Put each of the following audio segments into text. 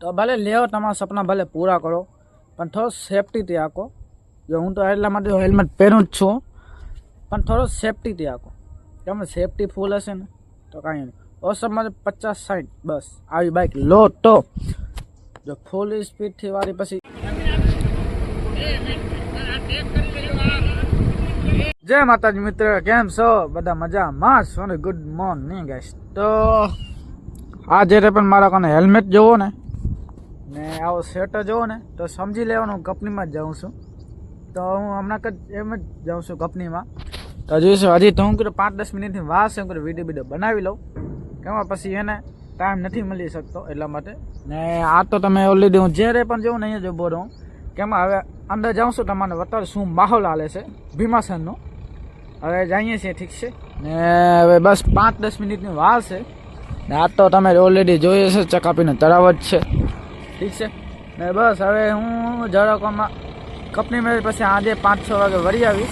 તો ભલે લેવો તમારા સપના ભલે પૂરા કરો, પણ થોડો સેફટીથી આંકો. જો હું તો એટલા માટે હેલ્મેટ પહેરું જ છું, પણ થોડો સેફટીથી આંકો. તમે સેફટી ફૂલ હશે ને, તો કાંઈ નહીં. ઓસમમાં પચાસ સાઠ બસ. આવી બાઇક લો તો જો ફૂલ સ્પીડથી વાળી પછી જય માતાજી મિત્ર, કેમ છો? બધા મજામાં છો ને? ગુડ મોર્નિંગ ગાઈસ તો આ જ્યારે પણ મારા કને હેલ્મેટ જોવો ને ને આવો સ્વેટર જોવો ને તો સમજી લેવાનું હું કંપનીમાં જ જાઉં છું. તો હું હમણાં કદ એમ જ જાઉં છું કંપનીમાં. તો જોઈશું, હજી તો હું કીધું પાંચ દસ મિનિટની છે, હું કીધું વીડિયો વીડિયો બનાવી લઉં. કેમાં પછી એને ટાઈમ નથી મળી શકતો એટલા માટે. ને આ તો તમે ઓલરેડી હું જ્યારે પણ જોઉં ને અહીંયા જો રહું. કેમ હવે અંદર જાઉં છું, તમારે અત્યારે શું માહોલ હાલે છે ભીમાસનનો હવે જઈએ છીએ ઠીક છે. ને હવે બસ પાંચ દસ મિનિટની વાર છે. ને આ તો તમે ઓલરેડી જોઈએ છે ચકાપીને તળાવ જ છે. ઠીક છે? ને બસ, હવે હું જરાકોમાં કંપની મેળ પછી આજે પાંચ છ વાગે વળી આવીશ.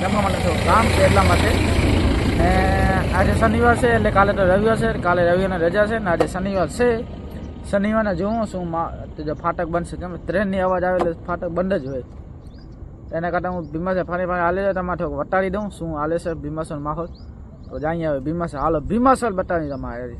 જમવા માટે થોડું કામ છે એટલા માટે. ને આજે શનિવાર છે એટલે કાલે તો રવિવાર છે. કાલે રવિવારની રજા છે ને આજે શનિવાર છે. શનિવારે જોઉં શું જો ફાટક બનશે કેમ? ટ્રેનની અવાજ આવે એટલે ફાટક બંધ જ હોય. એના કરતાં હું ભીમાસર ફરી ફરી હાલે તમારે થોડુંક વટાડી દઉં. શું હાલે છે? ભીમાસર માહોલ. તો જાય હવે ભીમાસર. હાલો, ભીમાસર બતાવી તમારે.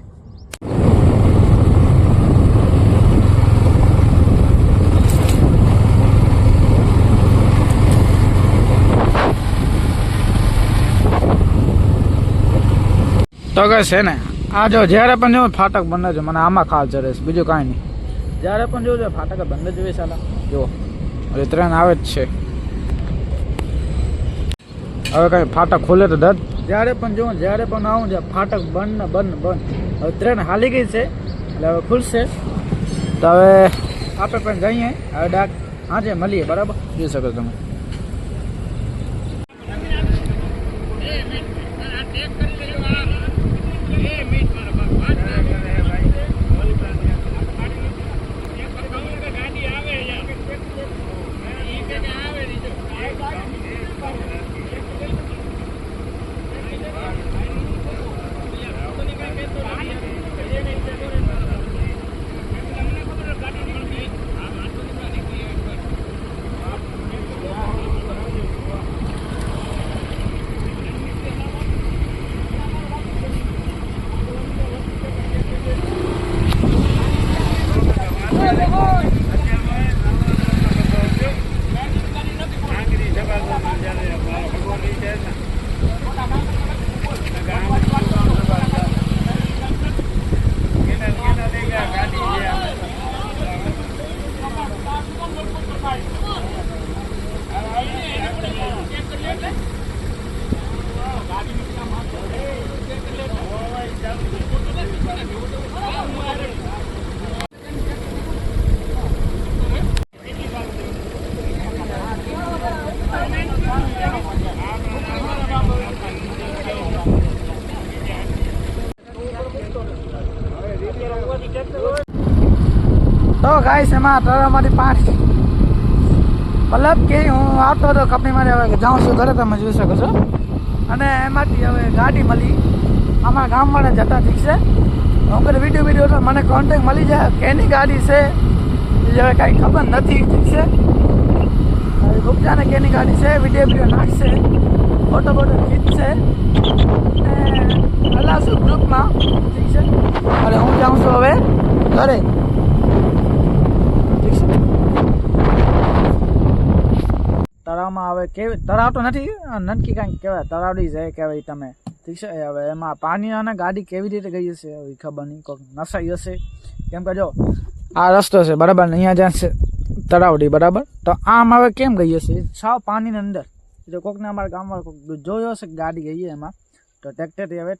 તો કે છે ને? આ જો જ્યારે પણ જો ફાટક બંધ છે મને આમાં ખાલ ચડે છે, બીજું કાંઈ નહીં. જ્યારે પણ જોજો ફાટક બંધ જ હોય સાલા, જુઓ. હવે ટ્રેન આવે જ છે. હવે કઈ ફાટક ખોલે તો દત જ્યારે પણ જોઉં જ્યારે પણ આવું છે, ફાટક બંધ ને બંધ બંધ. હવે ટ્રેન હાલી ગઈ છે, એટલે હવે ખુલશે. તો હવે આપણે પણ જઈએ, હવે ડાક આજે મળીએ, બરાબર? જોઈ શકો તમે. તો ગાઈસ એમાં તળાવમાંથી પાંચ મતલબ કે હું આવતો હતો કંપનીમાં હવે જાઉં છું ઘરે, તમે જોઈ શકો છો. અને એમાંથી હવે ગાડી મળી. અમારા ગામવાળા જતા ઠીક છે. કરે વીડિયો વીડિયો તો મને કોન્ટેક મળી જાય. કેની ગાડી છે? એ હવે કાંઈ ખબર નથી, ઠીક છે. ગુપ્તાને કેની ગાડી છે? વીડિયો વીડિયો નાખશે. ફોટો ફોટો ખીચશે. હલાશું ગ્રુપમાં ઠીક છે. અને હું જાઉં છું હવે ઘરે ઠીક છે તળાવમાં હવે કેવી તળાવ તો નથી નનકી કાંઈક કહેવાય તળાવડી જાય કહેવાય તમે. ઠીક છે? હવે એમાં પાણી અને ગાડી કેવી રીતે ગઈ હશે હવે ખબર નહીં કોઈક નસાઈ હશે. કેમ કે જો, આ રસ્તો છે, બરાબર? ને અહીંયા જ્યાં છે તળાવડી, બરાબર? તો આમ હવે કેમ ગઈ હશે? સાવ પાણીની અંદર. જો કોકને અમારા ગામમાં કોઈક જોયો હશે ગાડી ગઈ એમાં. તો ટ્રેક્ટરથી હવે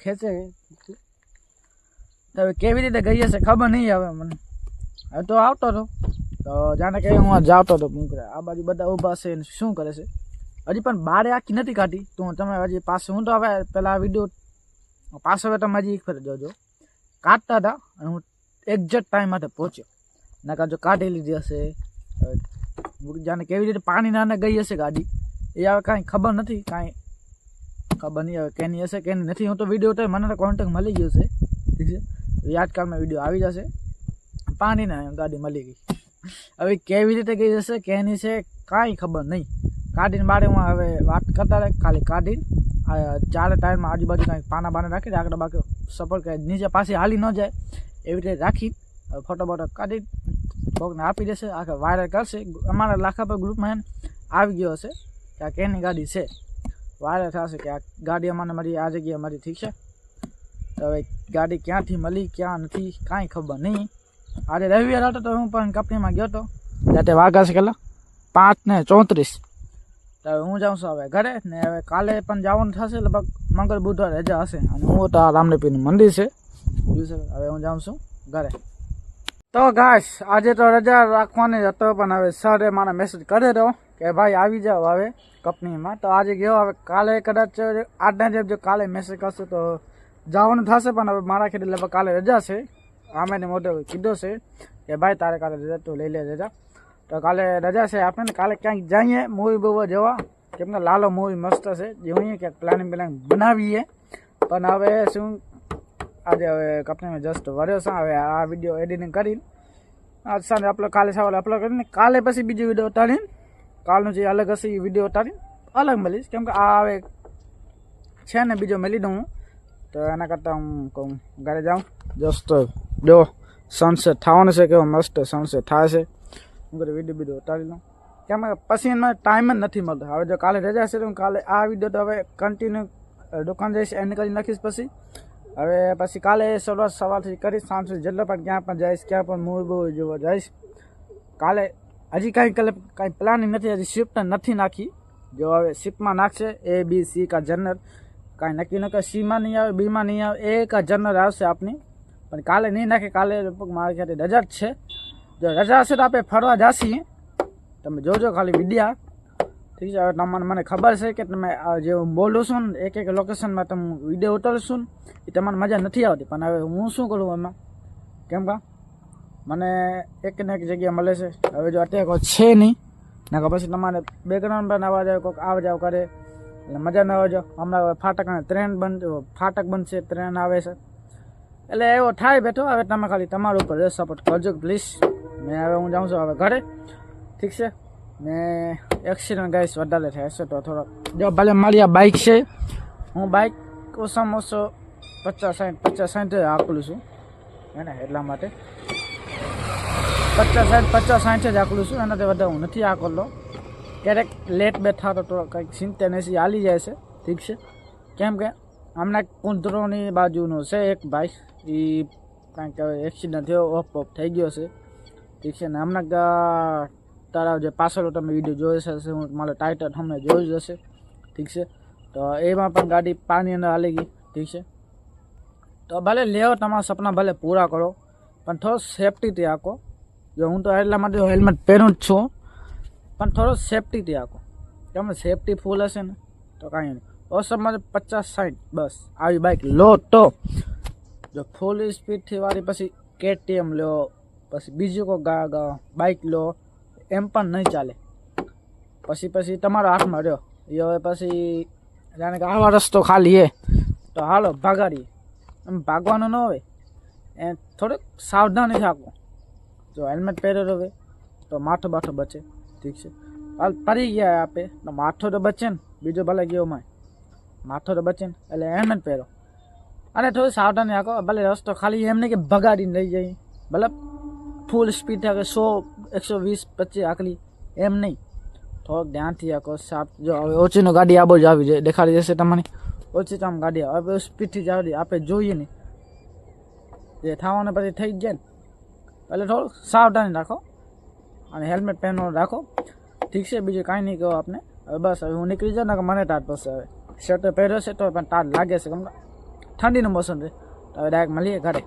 ખેંચે. તો હવે કેવી રીતે ગઈ હશે ખબર નહીં હવે મને. હવે તો આવતો હતો તો જાણે કે હું આ જાતો હતો હું કરે આ બાજુ બધા ઊભા છે ને શું કરે છે? હજી પણ બારે આખી નથી કાઢી. તો તમે હજી પાસે, હું તો હવે પેલા વીડિયો પાસે હવે તમે હજી એક ફેર જોજો. કાઢતા હતા અને હું એક્ઝેક્ટ ટાઈમ માટે પહોંચ્યો. નકા જો કાઢી લીધી હશે જાણે કેવી રીતે પાણી નાને ગઈ હશે ગાડી એ હવે કાંઈ ખબર નથી, કાંઈ ખબર નહીં હવે કેની હશે, કેની નથી. હું તો વીડિયો તો મને તો કોન્ટેક મળી ગયો છે. ઠીક છે? યાદકાળમાં વીડિયો આવી જશે. પાણી ને ગાડી મળી ગઈ. હવે કેવી રીતે ગઈ જશે, કેની છે, કાંઈ ખબર નહીં. કાઢીને બારે હું હવે વાત કરતા રહે, ખાલી કાઢીને. ચારે ટાયરમાં આજુબાજુ કાંઈક પાના બાના રાખી આગળ બાકી સપોર્ટ કે નીચે પાછી હાલી ન જાય. એવી રીતે રાખી ફોટો બોટો કાઢી કોકને આપી દેશે. આખા વાયરલ કરશે. અમારા લાખા પર ગ્રુપમાં આવી ગયો હશે કે આ કેની ગાડી છે. વાયરલ થશે કે આ ગાડી અમારે મળી આ જગ્યાએ મારી ઠીક છે. તો હવે ગાડી ક્યાંથી મળી, ક્યાં નથી, કાંઈ ખબર નહીં. આજે રવિવાર હતો તો હું પણ કંપનીમાં ગયો હતો. રાતે વાગ્યા છે કેટલા પાંચ ને ચોત્રીસ. તો હું જાઉં છું હવે ઘરે ને હવે કાલે પણ જવાનું થશે, લગભગ મંગળ, બુધવાર રજા હશે. અને હું તો આ રામદેવપીરનું મંદિર છે. હવે હું જાઉં છું ઘરે. તો ગાશ આજે તો રજા રાખવાની હતો, પણ હવે સરે મને મેસેજ કરે તો કે ભાઈ આવી જાઓ હવે કંપનીમાં. તો આજે ગયો હવે કાલે કદાચ આજના જેમ જો કાલે મેસેજ કરશે તો જવાનું થશે, પણ હવે મારા ખેડૂત લગભગ કાલે રજા છે. આમે ને મોટો કીધો છે કે ભાઈ તારે કાલે રજા તું લઈ લે રજા તો કાલે રજા છે આપણે ને કાલે ક્યાંક જઈએ મૂવી બૂવા જવા. કેમ કે લાલો મૂવી મસ્ત છે. જોઈએ ક્યાંક પ્લાનિંગ પ્લાનિંગ બનાવીએ. પણ હવે શું, આજે હવે કંપનીમાં જસ્ટ વર્યો છે. હવે આ વીડિયો એડિટિંગ કરીને. આજ સાંજે અપલોડ કાલે સવારે અપલોડ કરીને, કાલે પછી બીજો વીડિયો ઉતારીને, કાલનું જે અલગ હશે એ વીડિયો ઉતારીને અલગ મળીશ. કેમ કે આ હવે છે ને, બીજો મળી દઉં હું. તો એના કરતાં હું કહું, ઘરે જાઉં. જસ્ટ જો સનસેટ થવાનું છે કેવો મસ્ત સનસેટ થાય છે. હું ઘરે વીડિયો વીડિયો ઉતારી લઉં. કેમ કે પછી એમાં ટાઈમ જ નથી મળતો. હવે જો કાલે રજા છે તો હું કાલે આ વીડિયો તો હવે કન્ટિન્યુ દુકાન જઈશ એન્ડ કરી નાખીશ પછી. હવે પછી કાલે શરૂઆત સવારથી કરીશ સાંજ સુધી જેટલો પણ ક્યાં પણ જઈશ, ક્યાં પણ મૂવી બૂવી જોવા જઈશ. કાલે હજી કાંઈ કાલે, કાંઈ પ્લાનિંગ નથી, હજી શિફ્ટ નથી નાખી. જો હવે શિફ્ટમાં નાખશે એ બી સી કા જનરલ કાંઈ નક્કી ન કે સીમાં નહીં આવે બીમાં નહીં આવે એ કા જનરલ આવશે આપની. પણ કાલે નહીં નાખે, કાલે લગભગ મારા ખ્યાલથી રજા જ છે. જો રજા હશે તો આપણે ફરવા જાશી. તમે જોજો ખાલી વિડીયા. ઠીક છે, હવે તમને મને ખબર છે કે તમે જે હું બોલું છું ને, એક એક લોકેશનમાં તમે વીડિયો ઉતારશું એ તમને મજા નથી આવતી. પણ હવે હું શું કરું એમાં? કેમ કા? મને એક ને એક જગ્યા મળે છે. હવે જો અત્યારે કોઈ છે નહીં ના પછી તમારે બેકગ્રાઉન્ડ પણ આવવા આવે કોઈક આવ જાવ કરે એટલે મજા ન આવે જો હમણાં ફાટક અને ટ્રેન બંધ ફાટક બનશે ટ્રેન આવે છે. એટલે એવો થાય બેઠો. હવે તમે ખાલી તમારા ઉપર સપોર્ટ કરજો પ્લીઝ ને હવે હું જાઉં છું હવે ઘરે. ઠીક છે? ને એક્સિડન્ટ ગાઈસ વધારે થાય છે તો થોડોક. જો ભલે મારી આ બાઇક છે. હું બાઇક ઓછામાં ઓછો પચાસ સાઠ પચાસ સાઠ આકલું છું. હે ને? એટલા માટે. પચાસ સાઠ પચાસ સાઠ જ આકલું છું. એનાથી વધારે હું નથી આકલો ક્યારેક લેટ બેઠા તો કંઈક સિત્તેર એસી હાલી જાય છે. ઠીક છે? કેમ કે હમણાં કુંદરોની બાજુનો છે એક ભાઈ. એ કાંઈક એક્સિડન્ટ થયો ઓફ ઓફ થઈ ગયો છે. ઠીક છે ને, હમણાં તારા જે પાછળ તમે વીડિયો જોઈ હશે, હું મારો ટાઇટલ હમણાં જોઈ જ હશે. ઠીક છે? તો એમાં પણ ગાડી પાણી અંદર હાલી ગઈ. ઠીક છે? તો ભલે લેવો, તમારા સપના ભલે પૂરા કરો, પણ થોડો સેફટીથી આંકો જો હું તો એટલા માટે હેલ્મેટ પહેરું જ છું પણ થોડો સેફટીથી આંકો તમે સેફટી ફૂલ હશે ને, તો કાંઈ નહીં. ઓસમમાં પચાસ સાઠ બસ. આવી બાઇક લો તો. જો ફૂલ સ્પીડથી વાળી પછી કેટીએમ લો પછી બીજું કોઈ બાઇક લો એમ પણ નહીં ચાલે. પછી પછી તમારો હાથમાં રહ્યો. એ હવે પછી જાણે કે આવા રસ્તો ખાલી હે. તો હાલો, ભાગાડીએ. એમ ભાગવાનું ન હોય. એ થોડુંક સાવધાની રાખવું જો હેલ્મેટ પહેર્યો હોય તો માથો બાથો બચે. ઠીક છે. હાલ પડી ગયા આપે. તો માથો તો બચે ને, બીજો ભલે ગયો માય. માથો તો બચે ને, એટલે હેલ્મેટ પહેરો. અને થોડી સાવધાની રાખો. ભલે રસ્તો ખાલી એમ નહીં કે ભગાડીને લઈ જાય. ભલે ફૂલ સ્પીડ થાય સો, એકસો વીસ, પચીસ આકલી એમ નહીં. થોડોક ધ્યાનથી રાખો. સાપ, જો હવે ઓછીનો ગાડી આ બાજુ આવી જાય, દેખાડી જશે તમારી ઓછી તો આમ ગાડી આવે. સ્પીડથી આવી આપણે જોઈએ નહીં જે થવાનું પછી થઈ જ જાય ને. એટલે થોડુંક સાવધાની રાખો. અને હેલ્મેટ પહેરવાનું રાખો. ઠીક છે, બીજું કાંઈ નહીં કહો આપને. હવે બસ, હવે હું નીકળી જાઉં ને મને ટાટ પડશે હવે શર્ટ પહેર્યો છે તો પણ ટાટ લાગે છે કે ઠંડીનું મોસમ છે. હવે ડાયરેક્ટ મળીએ ઘરે.